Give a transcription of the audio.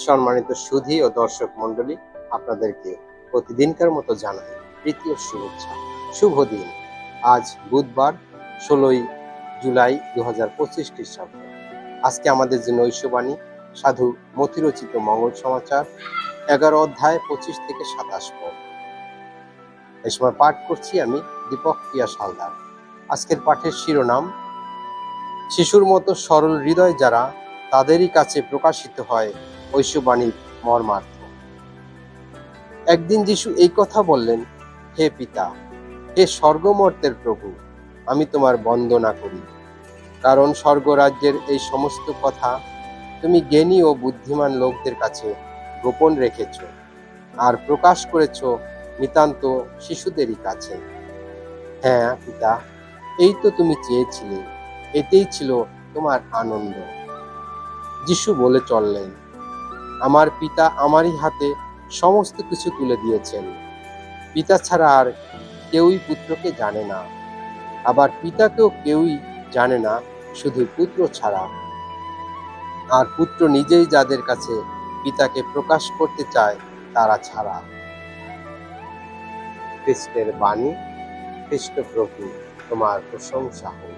সম্মানিত সুধী ও দর্শক মণ্ডলী, আপনাদেরকে প্রতিদিনকার মতো জানাই তৃতীয় শুভেচ্ছা। শুভ দিন। আজ বুধবার, ষোলোই জুলাই দু হাজার পঁচিশ খ্রিস্টাব্দ। আজকে আমাদের যে নৈশবাণী, সাধু মতিরচিত মঙ্গল সমাচার, এগারো অধ্যায় পঁচিশ থেকে সাতাশ পদ এ সময় পাঠ করছি আমি দীপক প্রিয়া সালদার। আজকের পাঠের শিরোনাম, শিশুর মতো সরল হৃদয় যারা তাদেরই কাছে প্রকাশিত হয় ঐশ্ববাণীর মর্মার্থ। একদিন যিশু এই কথা বললেন, হে পিতা, হে স্বর্গমর্তের প্রভু, আমি তোমার বন্দনা করি। কারণ স্বর্গরাজ্যের এই সমস্ত কথা তুমি জ্ঞানী ও বুদ্ধিমান লোকদের কাছে গোপন রেখেছ আর প্রকাশ করেছ নিতান্ত শিশুদেরই কাছে। হ্যাঁ পিতা, এই তো তুমি চেয়েছিলে, এতেই ছিল তোমার আনন্দ। যিশু বলে চললেন আমার পিতা আমারই হাতে সমস্ত কিছু তুলে দিয়েছেন। পিতা ছাড়া আর কেউই পুত্রকে জানে না। আবার পিতাকেও কেউই জানে না, শুধু পুত্র ছাড়া। আর পুত্র নিজেই যাদের কাছে পিতাকে প্রকাশ করতে চায়, তারা ছাড়া। খ্রিস্টের বাণী খ্রিস্ট প্রভু, তোমার প্রশংসা হোক।